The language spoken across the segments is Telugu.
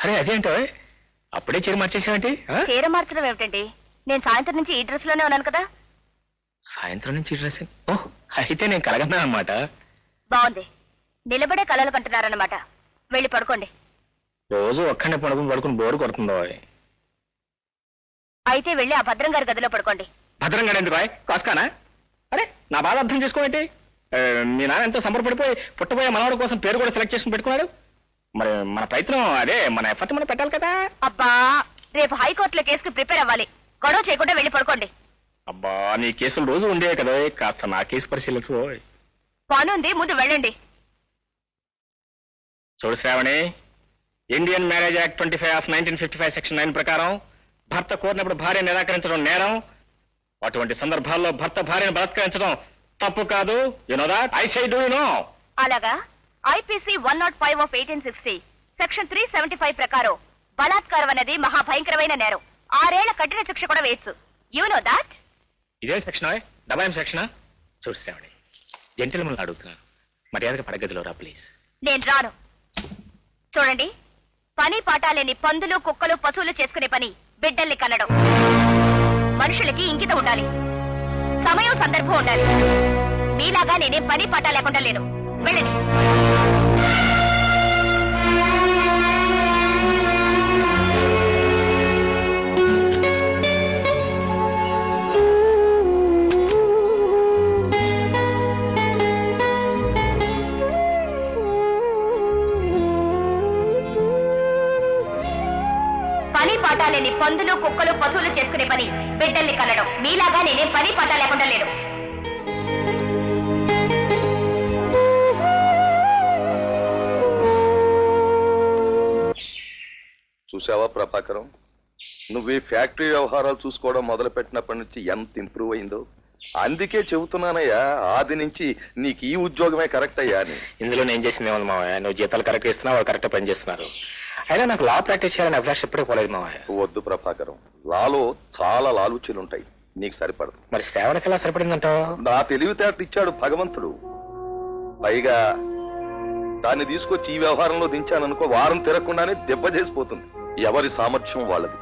అరే అదేంటో అప్పుడే చీర మార్చేసావేంటి? చీర మార్చడం ఏమిటండి? నేను సాయంత్రం నుంచి ఈ డ్రెస్లోనే ఉన్నాను కదా. సాయంత్రం నుంచి డ్రెస్ ఓ అయితే నేను కలగన్నా అనమాట బాగుంది. నిలబడే కలలు కంటున్నారన్నమాట. వెళ్ళి పడుకోండి. రోజు ఒక్కడే పడుకుని పడుకుని బోరు కొడుతుందో అయితే వెళ్ళి ఆ భద్రం గారి గదిలో పడుకోండి. భద్రంగా ఎందుకు రాయ్ కాసుకానా? అరే నా బాధ అర్థం చేసుకోవేంటి ఏ, మీ నాన్న ఎంతో సంబరపడిపోయి పుట్టబోయే మనవాడి కోసం పేరు కూడా సెలెక్ట్ చేసుకుని పెట్టుకున్నాడు. మరి మన ప్రయత్నం అదే మన ఎఫర్ట్ మనం పెట్టాలి కదా. అబ్బా రేపు హైకోర్టులో కేసుకి ప్రిపేర్ అవ్వాలి. గొడవ చేయకుండా వెళ్ళి పడుకోండి. అబ్బా నీ కేసులు రోజు ఉండేవి కదా కాస్త నా కేసు పరిశీలించు ఓయ్. పని ఉంది ముందు వెళ్ళండి. చూడు Sravani Indian marriage act twenty five of nineteen fifty five section nine ప్రకారం భర్త కోరినప్పుడు భార్య నిరాకరించడం నేరం. అటువంటి సందర్భాల్లో భర్త భార్యను బలాత్కరించడం తప్పు కాదు. You know that I say do no అలాగా? IPC one not five of eighteen sixty section three seventy five ప్రకారం బలాత్కారం అనేది మహాభయంకరమైన నేరం. ఆరేళ్ళ కఠిన శిక్ష కూడా వేయచ్చు. యు నో దాట్ ఇదే సెక్షన్ డబాయం సెక్షన్? చూడు శ్రావణి జెంటిల్మన్ అడుగుతున్నాను. మర్యాదగా పడగదిలో రా ప్లీజ్ నేను రాను. చూడండి. పని పాట లేని పందులు కుక్కలు పశువులు చేసుకునే పని బిడ్డల్ని కనడం మనుషులకి ఇంకిత ఉండాలి. సమయం సందర్భం ఉండాలి. మీలాగా నేనేం పని పాట లేకుండా లేను. వెళ్ళండి పని పాట లేని పందులు కుక్కలు పశువులు చేసుకునే పని. బిడ్డల్ని కనడం మీలాగా నేనేం పని పాట లేకుండా లేను. చూసావా ప్రభాకరం? నువ్వు ఈ ఫ్యాక్టరీ వ్యవహారాలు చూసుకోవడం మొదలు పెట్టినప్పటి నుంచి ఎంత ఇంప్రూవ్ అయిందో? అందుకే చెబుతున్నానయ్యా ఆది నుంచి నీకు ఈ ఉద్యోగమే కరెక్ట్ అయ్యా అని. ఇందులో నేను చేసింది ఏమన్నా మావయ్య? నువ్వు జీతాలు కరెక్ట్ ఇస్తున్నావు వాళ్ళు కరెక్ట్ పని చేస్తున్నారు. అయినా నాకు లా ప్రాక్టీస్ చేయాలని అభిలాష్ ఎప్పుడే పోలేదు మావయ్య. వద్దు ప్రభాకరం. లాలో చాలా లాలుచీలు ఉంటాయి. నీకు సరిపడదు. మరి శ్రావణకి ఎలా సరిపడిందంటావు? నా తెలివితేటలు ఇచ్చాడు భగవంతుడు. పైగా దాన్ని తీసుకొచ్చి ఈ వ్యవహారంలో దించాననుకో వారం తిరగకుండానే దెబ్బ చేసిపోతుంది. ఎవరి సామర్థ్యం వాళ్ళది?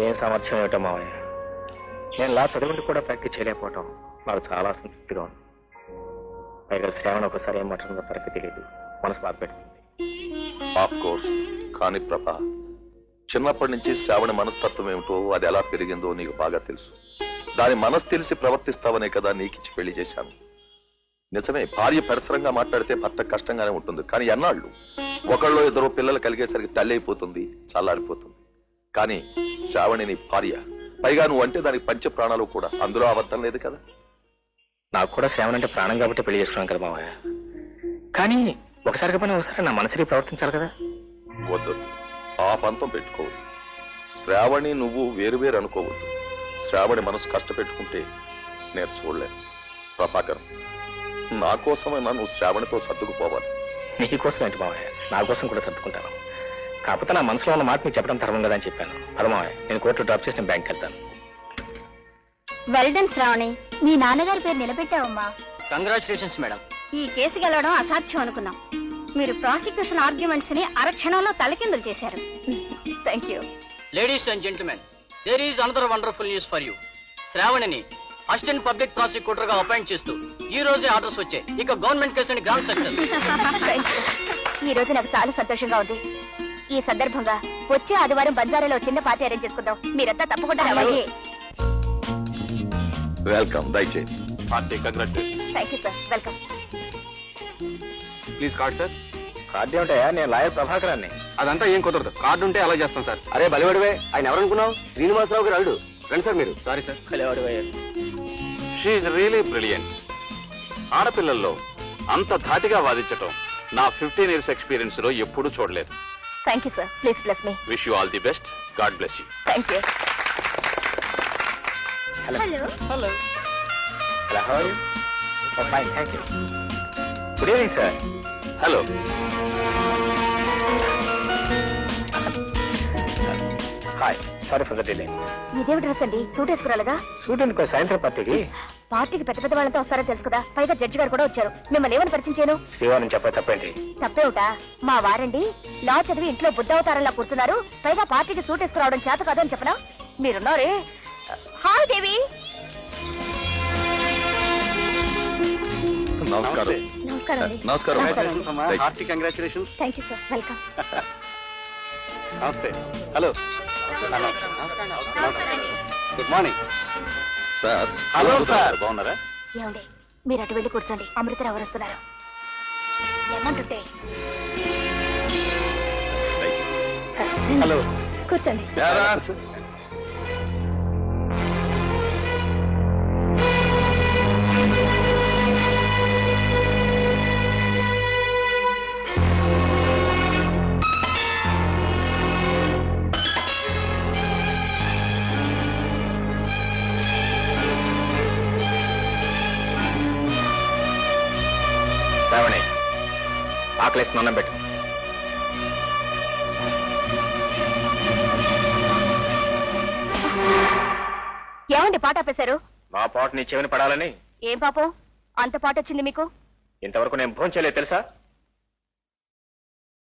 ఏం సామర్థ్యం ఏమిటో మావయ్య? నేను లా చదువుండి కూడా ప్రాక్టీస్ చేయలేకపోవటం నాకు చాలా సంతృప్తిగా ఉంది. పైగా శ్రావణ ఒకసారి ఏం మాట్లాడిందో తనకి తెలియదు. మనసు బాధ ఆఫ్ కోర్స్ కానీ ప్రభా చిన్నప్పటి నుంచి శ్రావణ మనస్తత్వం ఏమిటో అది ఎలా పెరిగిందో నీకు బాగా తెలుసు. దాని మనసు తెలిసి ప్రవర్తిస్తావనే కదా నీకిచ్చి పెళ్ళి చేశాను. నిజమే భార్య పరిసరంగా మాట్లాడితే భర్త కష్టంగానే ఉంటుంది. కానీ ఎన్నాళ్ళు? ఒకళ్ళు ఇద్దరు పిల్లలు కలిగేసరికి తల్లి అయిపోతుంది చల్లారిపోతుంది. కానీ శ్రావణి నీ భార్య పైగా నువ్వు అంటే దానికి పంచ ప్రాణాలు కూడా అందులో అబద్ధం లేదు కదా? నాకు కూడా శ్రావణ అంటే ప్రాణం కాబట్టి పెళ్ళి చేసుకున్నాను కదా మావయ్య. కానీ ఒకసారి పని ఒకసారి నా మనసుని ప్రవర్తించాలి కదా. వద్దు ఆ పంతం పెట్టుకోవద్దు. శ్రావణి నువ్వు వేరు వేరు అనుకోవద్దు. శ్రావణి మనసు కష్టపెట్టుకుంటే నేను చూడలేను. ప్రభాకరం నా కోసమైనా నువ్వు శ్రావణితో సర్దుకుపోవాలి. నీకోసం ఏంటి మావయ్య? నా కోసం కూడా సర్దుకుంటాను. కాకపోతే నా మనసులో ఉన్న మాట మీకు చెప్పడం ధర్మం కదా అని చెప్పాను. అదే మావయ్య నేను కోర్టు డ్రాప్ చేసి నేను బ్యాంక్ వెళ్తాను వెల్డన్ శ్రావణి మీ నాన్నగారి పేరు నిలబెట్టావమ్మా. కంగ్రాచులేషన్స్ మేడం ఈ కేసు గెలవడం అసాధ్యం అనుకున్నాం. మీరు ప్రాసిక్యూషన్ ఆర్గ్యుమెంట్స్ని అరక్షణంలో తలకిందులు చేశారు. Thank you ladies and gentlemen there is another wonderful news for you శ్రావణిని assistant public ప్రాసిక్యూటర్గా అపాయింట్ చేస్తూ ఈ రోజే ఆర్డర్స్ వచ్చాయి. ఇక గవర్నమెంట్ కేసు గ్రాండ్ సక్సెస్ ఈ రోజు నాకు చాలా సంతోషంగా ఉంది. ఈ సందర్భంగా వచ్చే ఆదివారం బంజారాలో చిన్న పార్టీ అరేంజ్ చేసుకుందాం. మీరంతా తప్పకుండా రావాలి వెల్కమ్ దయచేయి. Thank you sir welcome please card sir card ఏమిటయా నేను లాయర్ ప్రభాకరాన్ని. అదంతా ఏం కుదరదు. కార్డు ఉంటే అలా చేస్తాం సార్ అరే బలివడివే. ఆయన ఎవరనుకున్నావు? శ్రీనివాసరావు గారు అల్లుడు. రండి సార్ మీరు. Sorry sir she really brilliant ఆడపిల్లల్లో అంత ధాటిగా వాదించటం నా ఫిఫ్టీన్ ఇయర్స్ ఎక్స్పీరియన్స్లో ఎప్పుడూ చూడలేదు. Thank you sir please bless me wish you all the best God bless you thank you hello hello good evening sir hello hi sorry for the delay ఇదేమి డ్రెస్ అండి? సూట్ వేసుకురాలేదా? సూట్ అనుకో సాయంత్రం పార్టీకి? పార్టీకి పెద్ద పెద్ద వాళ్ళంతా వస్తారని తెలుసు కదా. పైగా జడ్జి గారు కూడా వచ్చారు. మిమ్మల్ని ఏమని పరిచయం చేయను? శ్రీవారిని చెప్పే తప్పేంటి? తప్పేవుట మా వారండి లా చదివి ఇంట్లో బుద్ధవతారంలా కూర్చున్నారు. పైగా పార్టీకి సూట్ వేసుకురావడం చేత కాదని చెప్పనా? మీరున్నారే? హాయ్ దేవి. నమస్కారం. నమస్కారం అండి. నమస్కారం. నమస్కారం. Right. Hearty congratulations. Thank you sir. Welcome. నమస్తే. Hello. Good morning. Sir. Hello sir. బాగున్నారా? ఏమండి మీరు అటు వెళ్ళి కూర్చోండి. అమృతరావు గారు వస్తున్నారు? ఏమంటుంటే? హలో. కూర్చోండి. ఆకలిస్తు అన్నం పెట్టు. ఏమండి పాట ఆపేశారు? నా పాటు నీ చెవిని పడాలని? ఏం పాపం? అంత పాట వచ్చింది మీకు? ఇంతవరకు నేను భోజనం చేయలేదు తెలుసా?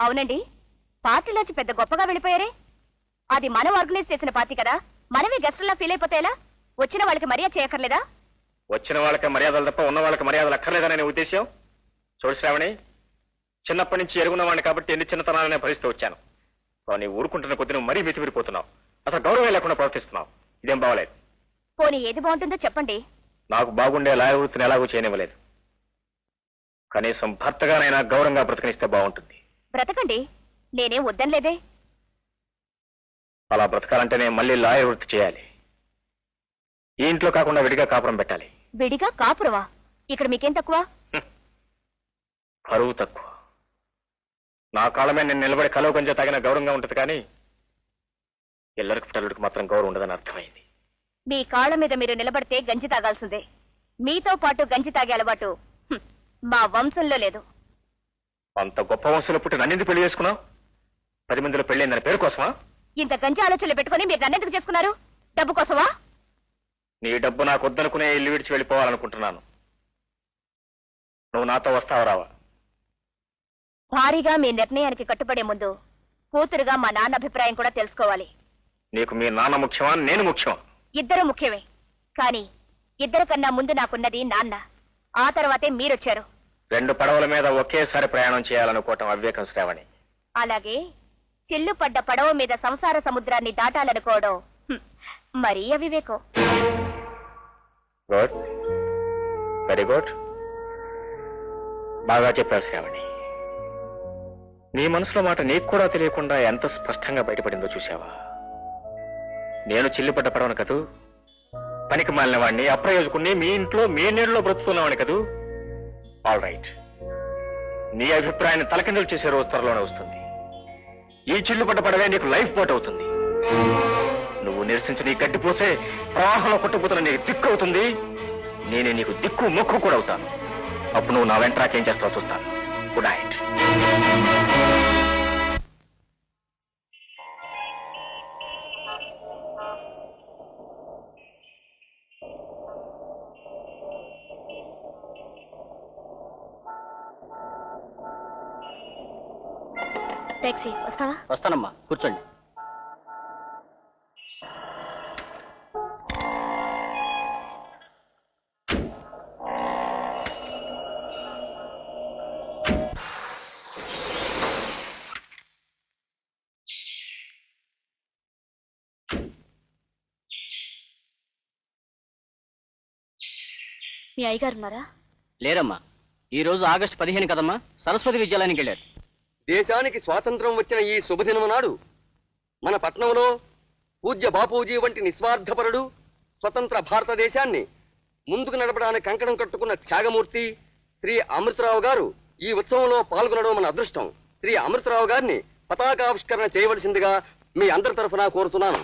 అవునండి. పార్టీలోంచి పెద్ద గొప్పగా వెళ్ళిపోయారే. అది మనం ఆర్గనైజ్ చేసిన పార్టీ కదా. మనమే గెస్టుల్లా ఫీల్ అయిపోతే ఎలా? వచ్చిన వాళ్ళకి మర్యాద చేయక్కర్లేదా? వచ్చిన వాళ్ళకి మర్యాదలు తప్ప ఉన్న వాళ్ళకి మర్యాదలు అక్కర్లేదనే ఉద్దేశం చూడు శ్రావణి చిన్నప్పటి నుంచి ఎరుగున్న వాడిని కాబట్టి ఎన్ని చిన్నతనాలనే భరిస్తూ వచ్చాను. కానీ ఊరుకుంటున్న కొద్ది నువ్వు మరీ మితిమిరిపోతున్నావు. అసలు గౌరవం లేకుండా ప్రవర్తిస్తున్నావు. ఇదేం బాగలేదు. పోనీ ఏది బాగుంటుందో చెప్పండి. నాకు బాగుండే లాయ వృత్తిని ఎలాగూ చేయనివ్వలేదు. కనీసం భర్తగానైనా గౌరవంగా బ్రతకనిస్తే బాగుంటుంది. బ్రతకండి. నేనేం వద్దనలేదే. అలా బ్రతకాలంటే నేను మళ్ళీ లాయ వృత్తి చేయాలి. ఈ ఇంట్లో కాకుండా విడిగా కాపురం పెట్టాలి. విడిగా కాపురవా ఇక్కడ మీకేం తక్కువ? పరువు తక్కువ. నా కాళ్ళమే నేను నిలబడి కలవ కొంచెం తగిన గౌరవంగా ఉంటుంది కానీ ఎల్లరికి పిల్లలకి మాత్రం గౌరవం ఉండదని అర్థమైంది. మీ కాళ్ళ మీద మీరు నిలబడితే గంజి తాగాల్సిందే. మీతో పాటు గంజి తాగే అలవాటు హ్మ్, మా వంశంలో లేదు. అంత గొప్ప వంశంలో పుట్టి నన్నింది పెళ్ళి చేసుకున్నావు? పది మందిలో పెళ్ళైందని పేరు కోసమా? ఇంత గంజి ఆలోచనలు పెట్టుకుని మీరు నన్నెందుకు చేసుకున్నారు? డబ్బు కోసమా? నీ డబ్బు నాకు వద్దనుకునే ఇల్లు విడిచి వెళ్ళిపోవాలనుకుంటున్నాను. నువ్వు నాతో వస్తావా రావా? భారీగా మీ నిర్ణయానికి కట్టుబడే ముందు కూతురుగా మా నాన్న అభిప్రాయం కూడా తెలుసుకోవాలి. నీకు మీ నాన్న ముఖ్యమా నేను ముఖ్యమా? ఇద్దరు ముఖ్యమే. కానీ ఇద్దరు కన్నా ముందు నాకున్నది నాన్న. ఆ తర్వాతే మీరొచ్చారు. రెండు పడవల మీద ఒకేసారి ప్రయాణం చేయాలనుకోవటం అవివేకం శ్రావణి. అలాగే చిల్లు పడ్డ పడవ మీద సంసార సముద్రాన్ని దాటాలనుకోవడం హ్మ్, మరీ అవివేకం. గుడ్. Very good. బాగా చెప్పావు శ్రావణి. నీ మనసులో మాట నీకు కూడా తెలియకుండా ఎంత స్పష్టంగా బయటపడిందో చూసావా నేను చిల్లిపడ్డ పడవను కదూ? పనికి మాలిన వాడిని అప్రయోజకుణ్ణి మీ ఇంట్లో మీ నీళ్ళలో బ్రతుకున్నవాడిని కదూ? ఆల్ రైట్ నీ అభిప్రాయాన్ని తలకిందులు చేసే రోజు త్వరలోనే వస్తుంది. ఈ చిల్లుపడ్డ పడవే నీకు లైఫ్ బోట్ అవుతుంది. నువ్వు నిరసించి నీ గడ్డిపోసే ప్రవాహంలో కొట్టుకుపోతున్న నీకు దిక్కు అవుతుంది. నేనే నీకు దిక్కు మొక్కు కూడా అవుతాను. అప్పుడు నువ్వు నా వెంట్రాకేం చేస్తావు చూస్తాను. Good night taxi. వస్తావా? వస్తానమ్మా. కూర్చోండి. మీ అయ్యగారు ఉన్నారా? లేరమ్మా. ఈ రోజు ఆగస్టు పదిహేను కదమ్మా. సరస్వతి విద్యాలయానికి వెళ్ళారు. దేశానికి స్వాతంత్రం వచ్చిన ఈ శుభదినము నాడు మన పట్నంలో పూజ్య బాపూజీ వంటి నిస్వార్థపరుడు స్వతంత్ర భారతదేశాన్ని ముందుకు నడపడానికి కంకణం కట్టుకున్న త్యాగమూర్తి శ్రీ అమృతరావు గారు ఈ ఉత్సవంలో పాల్గొనడం మన అదృష్టం. శ్రీ అమృతరావు గారిని పతాకావిష్కరణ చేయవలసిందిగా మీ అందరి తరఫున కోరుతున్నాను.